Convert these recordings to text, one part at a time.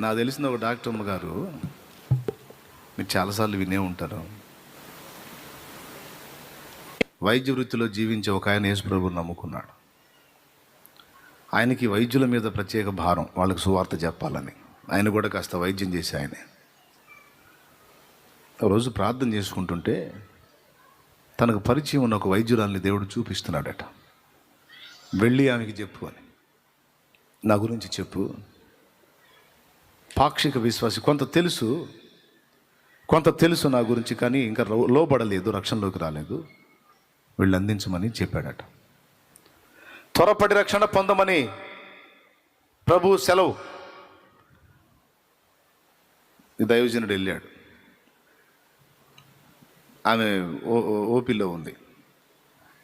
నాకు తెలిసిన ఒక డాక్టర్ అమ్మగారు. మీరు చాలాసార్లు వినే ఉంటారు. వైద్య వృత్తిలో జీవించే ఒక ఆయన యేసుప్రభుని నమ్ముకున్నాడు. ఆయనకి వైద్యుల మీద ప్రత్యేక భారం వాళ్ళకి సువార్త చెప్పాలని. ఆయన కూడా కాస్త వైద్యం చేసి ఆయనే. రోజు ప్రార్థన చేసుకుంటుంటే తనకు పరిచయం ఉన్న ఒక వైద్యురాల్ని దేవుడు చూపిస్తున్నాడట. వెళ్ళి ఆమెకి చెప్పు అని. నా గురించి చెప్పు. పాక్షిక విశ్వాసి. కొంత తెలుసు కొంత తెలుసు నా గురించి కానీ ఇంకా లో- లోబడలేదు రక్షణలోకి రాలేదు. వీళ్ళు అందించమని చెప్పాడట. త్వరపడి రక్షణ పొందమని ప్రభు సెలవు. దైవజనుడు వెళ్ళాడు. ఆమె ఓ ఓ- ఓపీలో ఉంది.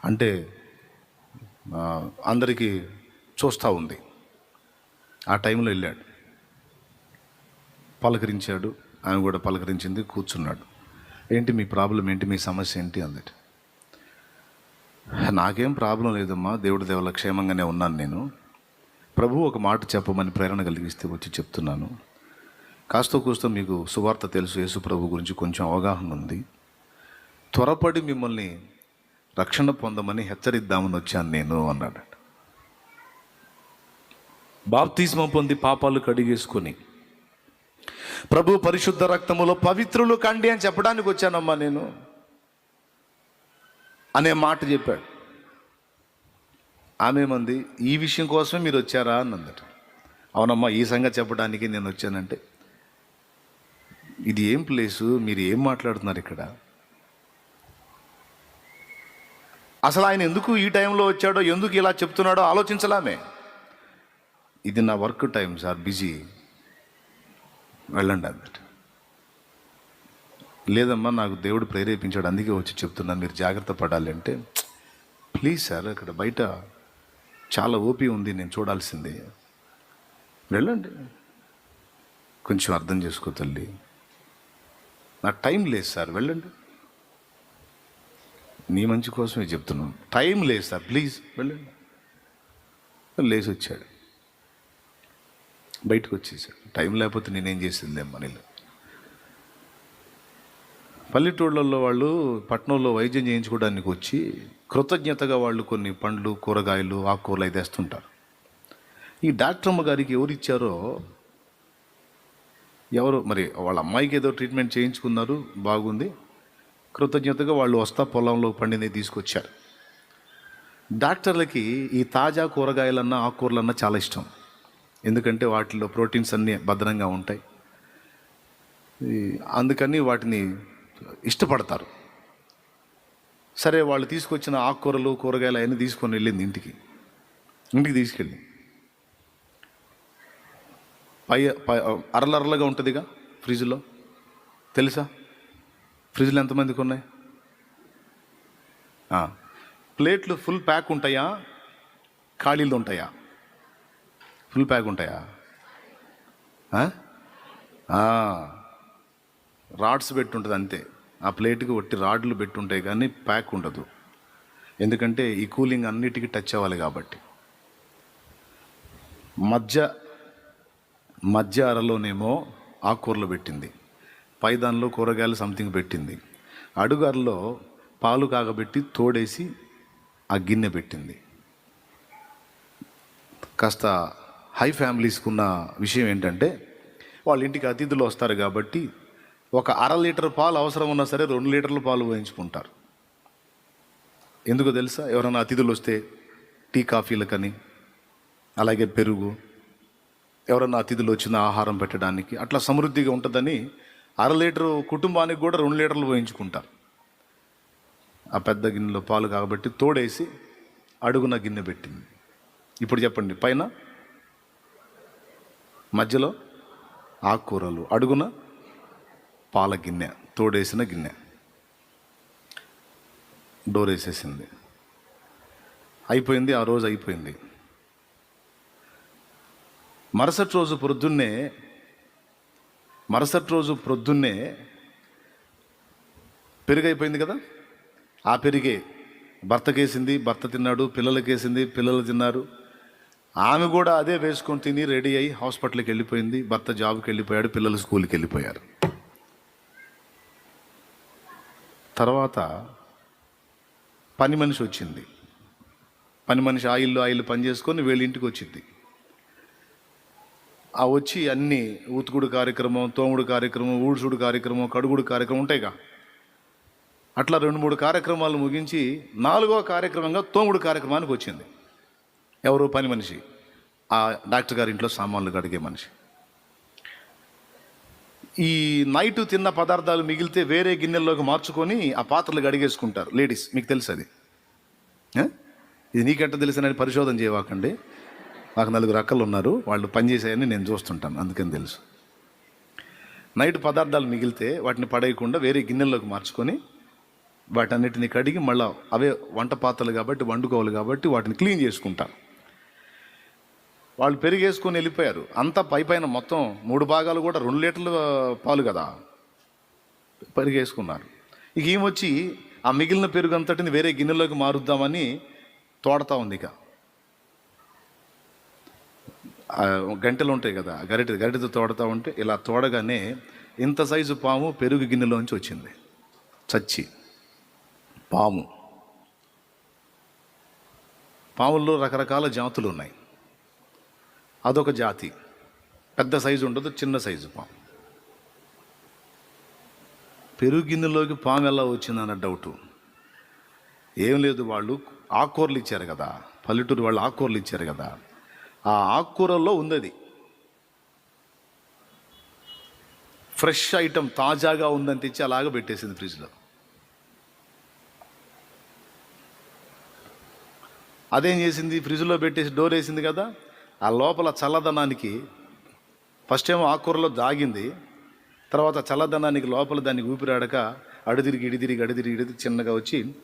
అంటే అందరికీ చూస్తూ ఉంది. ఆ టైంలో వెళ్ళాడు. పలకరించాడు. ఆమె కూడా పలకరించింది కూర్చున్నాడు. ఏంటి మీ ప్రాబ్లం ఏంటి? మీ సమస్య ఏంటి? అందట నాకేం ప్రాబ్లం లేదమ్మా. దేవుడి దేవుల క్షేమంగానే ఉన్నాను నేను. ప్రభు ఒక మాట చెప్పమని ప్రేరణ కలిగిస్తే వచ్చి చెప్తున్నాను. కాస్త కూస్తో మీకు సువార్త తెలుసు. యేసు ప్రభు గురించి కొంచెం అవగాహన ఉంది. త్వరపడి మిమ్మల్ని రక్షణ పొందమని హెచ్చరిద్దామని వచ్చాను నేను అన్నాడు. బాప్తిస్మం పొంది పాపాలు కడిగేసుకొని ప్రభు పరిశుద్ధ రక్తములో పవిత్రులు కండి అని చెప్పడానికి వచ్చానమ్మా నేను. అనే మాట చెప్పాడు. ఆమె మంది ఈ విషయం కోసమే మీరు వచ్చారా? అన్నదట. అవునమ్మా ఈ సంగతి చెప్పడానికి నేను వచ్చానంటే ఇది ఏం ప్లేసు? మీరు ఏం మాట్లాడుతున్నారు ఇక్కడ? అసలు ఆయన ఎందుకు ఈ టైంలో వచ్చాడో ఎందుకు ఇలా చెప్తున్నాడో ఆలోచించలామే. ఇది నా వర్క్ టైం సార్ బిజీ. వెళ్ళండి అన్నట్టు. లేదమ్మా నాకు దేవుడు ప్రేరేపించాడు అందుకే వచ్చి చెప్తున్నాను మీరు జాగ్రత్త పడాలి అంటే ప్లీజ్ సార్ అక్కడ బయట చాలా ఓపి ఉంది నేను చూడాల్సింది. వెళ్ళండి. కొంచెం అర్థం చేసుకో తల్లి. నాకు టైం లేదు సార్ వెళ్ళండి. నీ మంచి కోసమే చెప్తున్నాను. టైం లేదు సార్ ప్లీజ్ వెళ్ళండి. లేచి వచ్చాడు. బయటకు వచ్చేసాడు టైం లేకపోతే నేనేం చేసిందే మనీలో పల్లెటూళ్ళల్లో వాళ్ళు పట్టణంలో వైద్యం చేయించుకోవడానికి వచ్చి కృతజ్ఞతగా వాళ్ళు కొన్ని పండ్లు కూరగాయలు ఆకుకూరలు అయితే వేస్తుంటారు ఈ డాక్టర్ అమ్మగారికి ఎవరు ఇచ్చారో ఎవరు మరి వాళ్ళ అమ్మాయికి ఏదో ట్రీట్మెంట్ చేయించుకున్నారు బాగుంది. కృతజ్ఞతగా వాళ్ళు వస్తా పొలంలో పండింది తీసుకొచ్చారు. డాక్టర్లకి ఈ తాజా కూరగాయలన్నా ఆకుకూరలన్నా చాలా ఇష్టం. ఎందుకంటే వాటిలో ప్రోటీన్స్ అన్నీ భద్రంగా ఉంటాయి. అందుకని వాటిని ఇష్టపడతారు. సరే వాళ్ళు తీసుకొచ్చిన ఆకుకూరలు కూరగాయలు అవన్నీ తీసుకొని వెళ్ళింది ఇంటికి. ఇంటికి తీసుకెళ్ళి పై అరలరలగా ఉంటుందిగా ఫ్రిడ్జ్లో? తెలుసా? ఫ్రిడ్జ్లో ఎంతమందికి ఉన్నాయి? ప్లేట్లు ఫుల్ ప్యాక్ ఉంటాయా? ఖాళీలు ఉంటాయా? ఫుల్ ప్యాక్ ఉంటాయా? రాడ్స్ పెట్టి ఉంటుంది అంతే. ఆ ప్లేట్కి ఒట్టి రాడ్లు పెట్టి ఉంటాయి కానీ ప్యాక్ ఉండదు. ఎందుకంటే ఈ కూలింగ్ అన్నిటికీ టచ్ అవ్వాలి కాబట్టి. మధ్య మధ్య అరలోనేమో ఆకుకూరలు పెట్టింది. పైదానిలో కూరగాయలు సంథింగ్ పెట్టింది. అడుగు అరలో పాలు కాగబెట్టి తోడేసి ఆ గిన్నె పెట్టింది. కాస్త హై ఫ్యామిలీస్కి ఉన్న విషయం ఏంటంటే వాళ్ళ ఇంటికి అతిథులు వస్తారు కాబట్టి ఒక అర లీటర్ పాలు అవసరం ఉన్నా సరే రెండు లీటర్ల పాలు వేయించుకుంటారు ఎందుకు తెలుసా? ఎవరైనా అతిథులు వస్తే టీ కాఫీలకని అలాగే పెరుగు ఎవరైనా అతిథులు వచ్చిన ఆహారం పెట్టడానికి అట్లా సమృద్ధిగా ఉంటుందని అర లీటరు కుటుంబానికి కూడా రెండు లీటర్లు వేయించుకుంటారు ఆ పెద్ద గిన్నెలో పాలు కాబట్టి తోడేసి అడుగున గిన్నె పెట్టింది. ఇప్పుడు చెప్పండి పైన మధ్యలో ఆకుకూరలు. అడుగున పాల గిన్నె తోడేసిన గిన్నె. డోర్ వేసేసింది. అయిపోయింది ఆ రోజు అయిపోయింది. మరుసటి రోజు ప్రొద్దున్నే మరుసటి రోజు ప్రొద్దున్నే పెరుగు అయిపోయింది కదా? ఆ పెరిగే భర్తకేసింది భర్త తిన్నాడు పిల్లలకేసింది పిల్లలు తిన్నారు. ఆమె కూడా అదే వేసుకొని తిని రెడీ అయ్యి హాస్పిటల్కి వెళ్ళిపోయింది. భర్త జాబ్కి వెళ్ళిపోయాడు పిల్లలు స్కూల్కి వెళ్ళిపోయారు. తర్వాత పని మనిషి వచ్చింది. పని మనిషి ఆ ఇల్లు ఆ ఇల్లు పని చేసుకొని వీళ్ళ ఇంటికి వచ్చింది. ఆ వచ్చి అన్ని ఊతుకుడు కార్యక్రమం తోముడు కార్యక్రమం ఊడ్చుడు కార్యక్రమం కడుగుడు కార్యక్రమం ఉంటాయిగా. అట్లా రెండు మూడు కార్యక్రమాలు ముగించి నాలుగో కార్యక్రమంగా తోముడు కార్యక్రమానికి వచ్చింది. ఎవరు పని మనిషి. ఆ డాక్టర్ గారి ఇంట్లో సామాన్లు కడిగే మనిషి. ఈ నైట్ తిన్న పదార్థాలు మిగిలితే వేరే గిన్నెల్లోకి మార్చుకొని ఆ పాత్రలు కడిగేసుకుంటారు లేడీస్. మీకు తెలుసు అది. ఇది నీకెంట తెలుసని పరిశోధన చేయవాకండి. నాకు నలుగురు అక్కలు ఉన్నారు. వాళ్ళు పనిచేసాయని నేను చూస్తుంటాను. అందుకని తెలుసు. నైట్ పదార్థాలు మిగిలితే వాటిని పడేయకుండా వేరే గిన్నెల్లోకి మార్చుకొని వాటన్నిటిని కడిగి మళ్ళీ అవే వంట పాత్రలు కాబట్టి వండుకోవాలి కాబట్టి వాటిని క్లీన్ చేసుకుంటారు. వాళ్ళు పెరిగేసుకొని వెళ్ళిపోయారు. అంతా పై పైన మొత్తం మూడు భాగాలు కూడా రెండు లీటర్ల పాలు కదా. పెరిగేసుకున్నారు. ఇక ఏమొచ్చి ఆ మిగిలిన పెరుగు అంతటిని వేరే గిన్నెలోకి మారుద్దామని తోడతా ఉంది ఇక. గంటలు ఉంటాయి కదా గరిట గరిటతో తోడతా ఉంటే ఇలా తోడగానే ఇంత సైజు పాము పెరుగు గిన్నెలోంచి వచ్చింది. చచ్చి. పాము. పాముల్లో రకరకాల జాతులు ఉన్నాయి. అదొక జాతి. పెద్ద సైజు ఉండదు చిన్న సైజు పాము. పెరుగుగిన్నెలోకి పాము ఎలా వచ్చిందన్న డౌటు. ఏం లేదు వాళ్ళు ఆకుకూరలు ఇచ్చారు కదా పల్లెటూరు వాళ్ళు ఆకుకూరలు ఇచ్చారు కదా ఆ ఆకుకూరల్లో ఉంది అది ఫ్రెష్ ఐటెం తాజాగా ఉందని తెచ్చి అలాగ పెట్టేసింది ఫ్రిడ్జ్లో. అదేం చేసింది? ఫ్రిడ్జ్లో పెట్టేసి డోర్ వేసింది కదా ఆ లోపల చల్లదనానికి ఫస్ట్ ఏమో ఆకుకూరలో దాగింది తర్వాత చల్లదనానికి లోపల దానికి ఊపిరాడక అడుదిరిగి ఇడిదిరిగి అడిదిరిగి ఇడిది చిన్నగా వచ్చి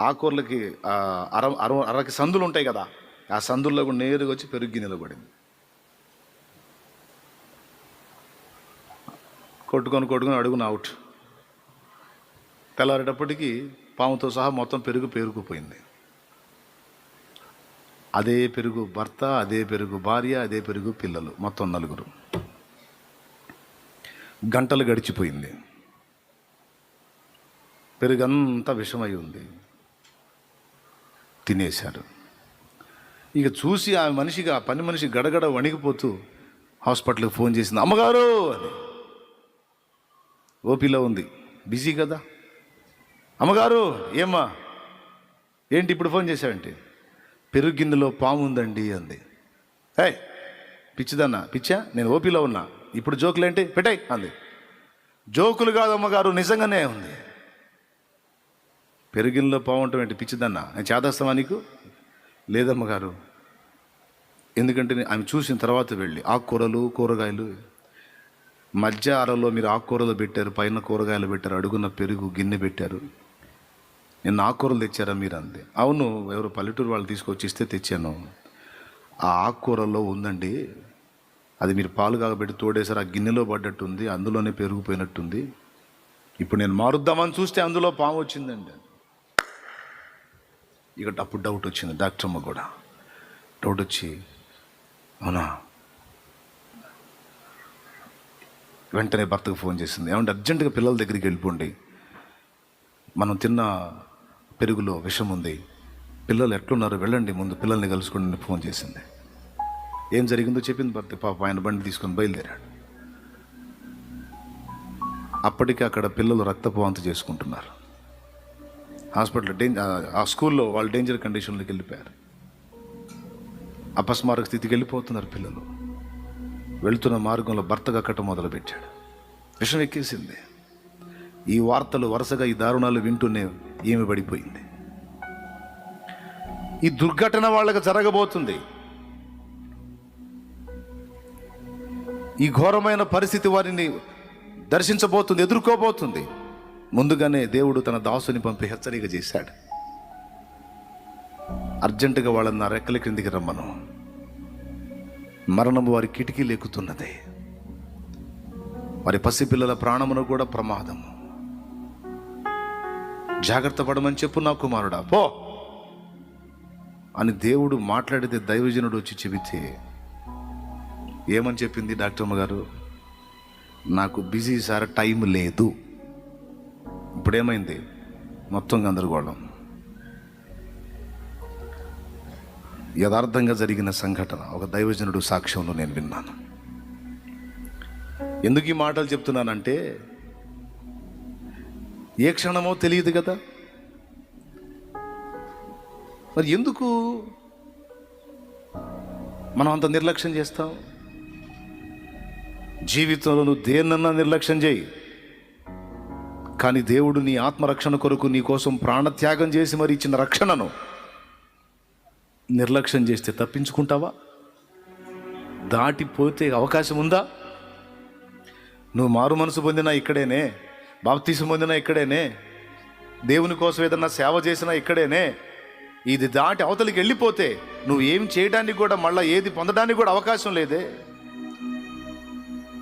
ఆకుకూరలకి అర అర అరకి సందులు ఉంటాయి కదా ఆ సందుల్లో కూడా నేరుగా వచ్చి పెరుగు నిలబడింది కొట్టుకొని కొట్టుకొని అడుగున అవుట్. తెల్లారేటప్పటికి పాముతో సహా మొత్తం పెరుగు పేరుకుపోయింది. అదే పెరుగు భర్త అదే పెరుగు భార్య అదే పెరుగు పిల్లలు. మొత్తం నలుగురు. గంటలు గడిచిపోయింది. పెరుగంతా విషమై ఉంది. తినేశారు. ఇక చూసి ఆ మనిషిగా ఆ పని మనిషి గడగడ వణిగిపోతూ హాస్పిటల్కి ఫోన్ చేసింది అమ్మగారు! అని. ఓపీలో ఉంది. బిజీ కదా. అమ్మగారు ఏమ్మా? ఏంటి ఇప్పుడు ఫోన్ చేశావంటే? పెరుగు గిన్నెలో పాము ఉందండి అంది. హే పిచ్చిదన్నా పిచ్చా నేను ఓపీలో ఉన్నా. ఇప్పుడు జోకులు ఏంటి పెట్టాయి అంది. జోకులు కాదు అమ్మగారు నిజంగానే ఉంది. పెరుగిన్లో పాము ఉండటం ఏంటి పిచ్చిదన్నా? నేను చేదస్తావా నీకు? లేదమ్మగారు. ఎందుకంటే నేను ఆమె చూసిన తర్వాత వెళ్ళి ఆకుకూరలు కూరగాయలు మధ్య అరలో మీరు ఆకుకూరలు పెట్టారు పైన కూరగాయలు పెట్టారు అడుగున పెరుగు గిన్నె పెట్టారు. నిన్న ఆకుకూరలు తెచ్చారా మీరు అంది. అవును ఎవరు పల్లెటూరు వాళ్ళు తీసుకొచ్చి ఇస్తే తెచ్చాను. ఆ ఆకుకూరలో ఉందండి అది మీరు పాలు కాగబెట్టి తోడేసారు ఆ గిన్నెలో పడ్డట్టుంది అందులోనే పెరిగిపోయినట్టుంది. ఇప్పుడు నేను మారుద్దామని చూస్తే అందులో పాము వచ్చిందండి. ఇక అప్పుడు డౌట్ వచ్చింది డాక్టర్ అమ్మ కూడా. డౌట్ వచ్చి అవునా? వెంటనే భర్తకు ఫోన్ చేసింది ఏమంటే అర్జెంటుగా పిల్లల దగ్గరికి వెళ్ళిపోండి. మనం తిన్న పెరుగులో విషం ఉంది. పిల్లలు ఎట్లున్నారు వెళ్ళండి ముందు పిల్లల్ని కలుసుకోండి ఫోన్ చేసింది. ఏం జరిగిందో చెప్పింది భర్త పాప ఆయన బండి తీసుకొని బయలుదేరాడు. అప్పటికి అక్కడ పిల్లలు రక్తపోవంత చేసుకుంటున్నారు. హాస్పిటల్ డేంజర్ ఆ స్కూల్లో వాళ్ళు డేంజర్ కండిషన్లోకి వెళ్ళిపోయారు. అపస్మారక స్థితికి వెళ్ళిపోతున్నారు పిల్లలు. వెళ్తున్న మార్గంలో భర్త కక్కటం మొదలుపెట్టాడు. విషం ఎక్కేసింది. ఈ వార్తలు వరుసగా ఈ దారుణాలు వింటూనే ఏమి పడిపోయింది? ఈ దుర్ఘటన వాళ్ళకి జరగబోతుంది. ఈ ఘోరమైన పరిస్థితి వారిని దర్శించబోతుంది ఎదుర్కోబోతుంది. ముందుగానే దేవుడు తన దాసుని పంపి హెచ్చరిక చేశాడు. అర్జెంటుగా వాళ్ళని నా రెక్కల క్రిందికి రమ్మను. మరణము వారి కిటికీలు ఎక్కుతున్నది వారి పసిపిల్లల ప్రాణమును కూడా ప్రమాదము. జాగ్రత్త పడమని చెప్పు నా కుమారుడా. పో. అని దేవుడు మాట్లాడితే దైవజనుడు వచ్చి చెబితే ఏమని చెప్పింది డాక్టర్ గారు నాకు బిజీ సార్ టైం లేదు. ఇప్పుడేమైంది? మొత్తం గందరగోళం. యథార్థంగా జరిగిన సంఘటన ఒక దైవజనుడు సాక్ష్యంలో నేను విన్నాను. ఎందుకు ఈ మాటలు చెప్తున్నానంటే ఏ క్షణమో తెలియదు కదా. మరి ఎందుకు మనం అంత నిర్లక్ష్యం చేస్తాం? జీవితంలో నువ్వు దేన్నన్నా నిర్లక్ష్యం చేయి. కానీ దేవుడు నీ ఆత్మరక్షణ కొరకు నీ కోసం ప్రాణత్యాగం చేసి మరి ఇచ్చిన రక్షణను నిర్లక్ష్యం చేస్తే తప్పించుకుంటావా? దాటిపోతే అవకాశం ఉందా? నువ్వు మారు మనసు పొందినా ఇక్కడేనే. బాప్తీసం పొందిన ఇక్కడేనే దేవుని కోసం ఏదన్నా సేవ చేసినా ఇక్కడేనే ఇది దాటి అవతలికి వెళ్ళిపోతే నువ్వు ఏం చేయడానికి కూడా మళ్ళీ ఏది పొందడానికి కూడా అవకాశం లేదే.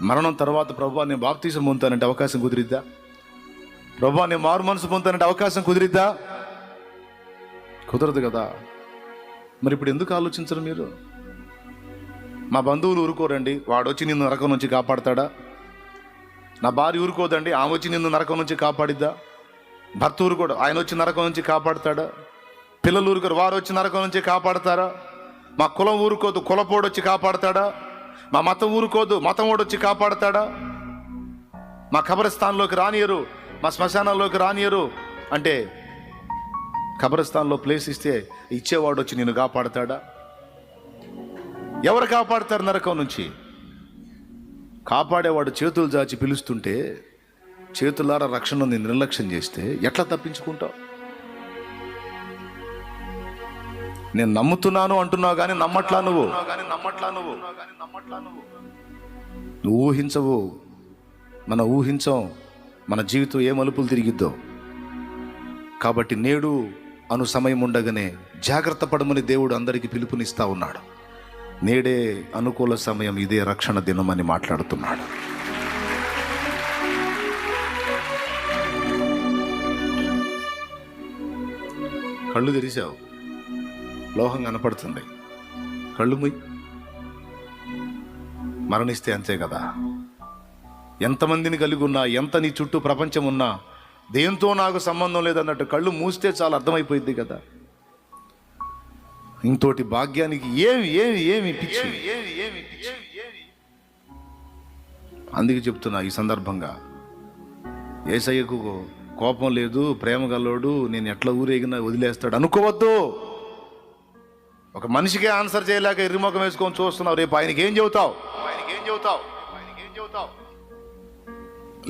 మరణం తర్వాత ప్రభా నేను బాప్తీసం పొందుతానంటే అవకాశం కుదిరిద్దా? ప్రభా నేను మారు మనసు పొందుతానంటే అవకాశం కుదిరిద్దా? కుదరదు కదా. మరి ఇప్పుడు ఎందుకు ఆలోచించరు మీరు? మా బంధువులు ఊరుకోరండి వాడు వచ్చి నిన్ను నరకం నుంచి కాపాడతాడా? నా భార్య ఊరుకోదండి. ఆమె వచ్చి నిన్ను నరకం నుంచి కాపాడిద్దా? భర్త ఊరుకోడు. ఆయన వచ్చి నరకం నుంచి కాపాడతాడా? పిల్లలు ఊరుకోరు. వారు వచ్చి నరకం నుంచి కాపాడతారా? మా కులం ఊరుకోదు. కులపోడు వచ్చి కాపాడతాడా? మా మతం ఊరుకోదు. మతం ఓడు వచ్చి కాపాడతాడా? మా ఖబరస్థాన్లోకి రానియరు. మా శ్మశానంలోకి రానియరు. అంటే కబరస్థాన్లో ప్లేస్ ఇస్తే ఇచ్చేవాడు వచ్చి నేను కాపాడతాడా? ఎవరు కాపాడతారు నరకం నుంచి? కాపాడేవాడు చేతులు జాచి పిలుస్తుంటే చేతులారా రక్షణ నేను నిర్లక్ష్యం చేస్తే ఎట్లా తప్పించుకుంటావు? నేను నమ్ముతున్నాను అంటున్నావు కానీ నమ్మట్లా నువ్వు నమ్మట్లా నువ్వు? నువ్వు ఊహించవు. మన ఊహించం. మన జీవితం ఏ మలుపులు తిరిగిద్దో. కాబట్టి నేడు అను సమయం ఉండగానే జాగ్రత్త పడమని దేవుడు అందరికీ పిలుపునిస్తా ఉన్నాడు. నేడే అనుకూల సమయం ఇదే రక్షణ దినం అని మాట్లాడుతున్నాడు. కళ్ళు తెరిచావు. లోహం కనపడుతుంది. కళ్ళు ముయ్. మరణిస్తే అంతే కదా. ఎంతమందిని కలిగి ఉన్నా ఎంత నీ చుట్టూ ప్రపంచం ఉన్నా దేంతో నాకు సంబంధం లేదన్నట్టు కళ్ళు మూస్తే చాలా అర్థమైపోయింది కదా. ఇంతోటి భాగ్యానికి ఏమి ఏమి ఏమి పిచ్చి? అందుకే చెప్తున్నా ఈ సందర్భంగా. ఏసయ్యకు కోపం లేదు ప్రేమ గల్లోడు నేను ఎట్లా ఊరేగినా వదిలేస్తాడు అనుకోవద్దు. ఒక మనిషికే ఆన్సర్ చేయలేక ఇరుముఖం వేసుకొని చూస్తున్నావు రేపు ఆయనకి ఏం చెబుతావు ఆయనకి ఏం చెబుతావు ఆయనకి ఏం చెబుతావు?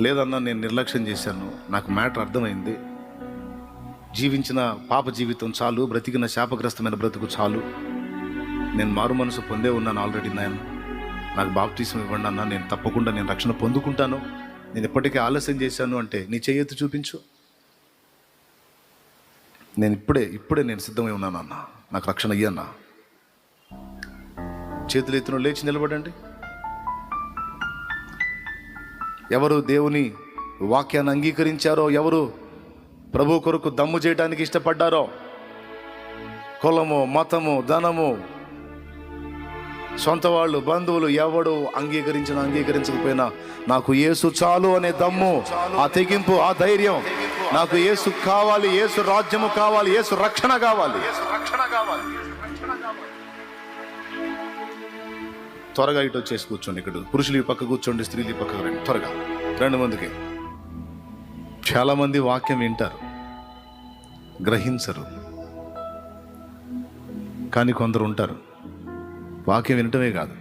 లేదన్నా నేను నిర్లక్ష్యం చేశాను నాకు మ్యాటర్ అర్థమైంది. జీవించిన పాప జీవితం చాలు బ్రతికిన శాపగ్రస్తమైన బ్రతుకు చాలు. నేను మారు మనసు పొందే ఉన్నాను ఆల్రెడీ నేను నాకు బాప్తీసం ఇవ్వండి అన్న నేను తప్పకుండా నేను రక్షణ పొందుకుంటాను. నేను ఎప్పటికీ ఆలస్యం చేశాను అంటే నీ చేయెత్తి చూపించు. నేను ఇప్పుడే ఇప్పుడే నేను సిద్ధమై ఉన్నాను అన్న నాకు రక్షణ ఇయ్యన్నా చేతులు ఎత్తున లేచి నిలబడండి. ఎవరు దేవుని వాక్యాన్ని అంగీకరించారో ఎవరు ప్రభు కొరకు దమ్ము చేయడానికి ఇష్టపడ్డారో? కులము మతము ధనము సొంత వాళ్ళు బంధువులు ఎవడు అంగీకరించిన అంగీకరించకపోయినా నాకు యేసు చాలు అనే దమ్ము ఆ తెగింపు ఆ ధైర్యం నాకు ఏసు కావాలి ఏసు రాజ్యము కావాలి ఏసు రక్షణ కావాలి. రక్షణ కావాలి త్వరగా ఇటు వచ్చేసి కూర్చోండి ఇక్కడ. పురుషులు ఈ పక్క కూర్చోండి స్త్రీలు ఈ పక్కకు రండి త్వరగా. రెండు మందికి. చాలామంది వాక్యం వింటారు. గ్రహించరు. కానీ కొందరు ఉంటారు. వాక్యం వినటమే కాదు.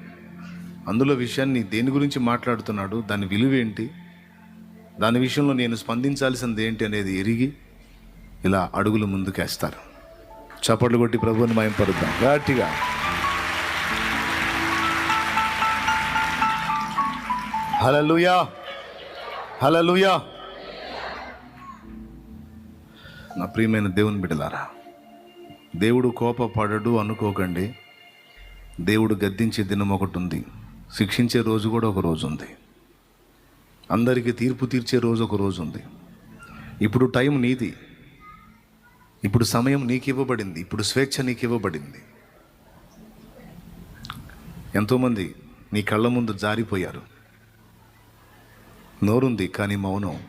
అందులో విషయాన్ని దేని గురించి మాట్లాడుతున్నాడు దాని విలువ ఏంటి దాని విషయంలో నేను స్పందించాల్సింది ఏంటి అనేది ఎరిగి ఇలా అడుగులు ముందుకేస్తారు. చప్పట్లు కొట్టి ప్రభువుని మయం పడుద్దాం గట్టిగా. హలలుయా హలలుయా నా ప్రియమైన దేవుని బిడ్డలారా దేవుడు కోపపడడు అనుకోకండి. దేవుడు గద్దించే దినం ఒకటి ఉంది శిక్షించే రోజు కూడా ఒక రోజు ఉంది అందరికీ తీర్పు తీర్చే రోజు ఒక రోజు ఉంది. ఇప్పుడు టైం నీది ఇప్పుడు సమయం నీకు ఇవ్వబడింది ఇప్పుడు స్వేచ్ఛ నీకు ఇవ్వబడింది. ఎంతోమంది నీ కళ్ళ ముందు జారిపోయారు. నోరుంది కానీ మౌనం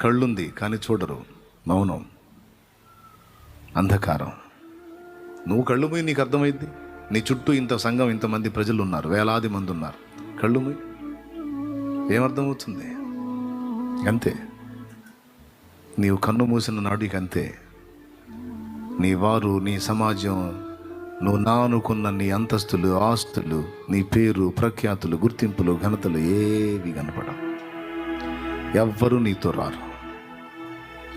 కళ్ళుంది కానీ చూడరు. మౌనం అంధకారం. నువ్వు కళ్ళు మూయి నీకు అర్థమైంది? నీ చుట్టూ ఇంత సంఘం ఇంతమంది ప్రజలు ఉన్నారు వేలాది మంది ఉన్నారు కళ్ళు మూయి. ఏమర్థమవుతుంది? అంతే. నీవు కన్ను మూసిన నాటికి అంతే. నీ వారు నీ సమాజం నువ్వు నా అనుకున్న నీ అంతస్తులు ఆస్తులు నీ పేరు ప్రఖ్యాతులు గుర్తింపులు ఘనతలు ఏవి కనపడవు. ఎవ్వరూ నీతో రారు.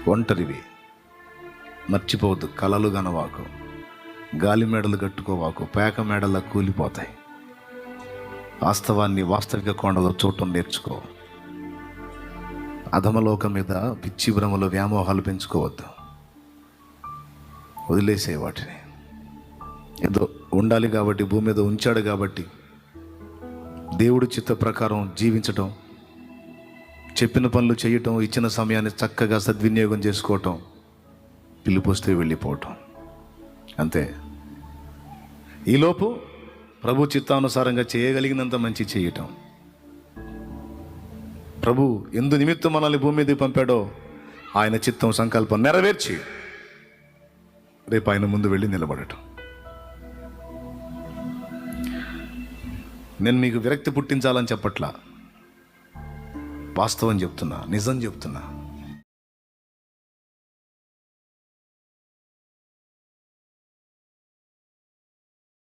ఒంటరివి. మర్చిపోవద్దు కలలు గనవాకు గాలి మేడలు కట్టుకోవాకు పేక మేడల కూలిపోతాయి. వాస్తవాన్ని వాస్తవిక కోణలో చూడటం నేర్చుకో. అధమలోకం మీద పిచ్చి భ్రమలో వ్యామోహాలు పెంచుకోవద్దు. వదిలేసే వాటిని. ఏదో ఉండాలి కాబట్టి భూమి మీద ఉంచాడు కాబట్టి దేవుడి చిత్త ప్రకారం జీవించడం చెప్పిన పనులు చేయటం ఇచ్చిన సమయాన్ని చక్కగా సద్వినియోగం చేసుకోవటం పిలుపొస్తే వెళ్ళిపోవటం. అంతే. ఈలోపు ప్రభు చిత్తానుసారంగా చేయగలిగినంత మంచి చేయటం. ప్రభు ఎందు నిమిత్తం మనల్ని భూమి మీదకి పంపాడో ఆయన చిత్తం సంకల్పం నెరవేర్చి రేపు ఆయన ముందు వెళ్ళి నిలబడటం. నేను మీకు విరక్తి పుట్టించాలని చెప్పట్లా. వాస్తవం చెప్తున్నా నిజం చెప్తున్నా.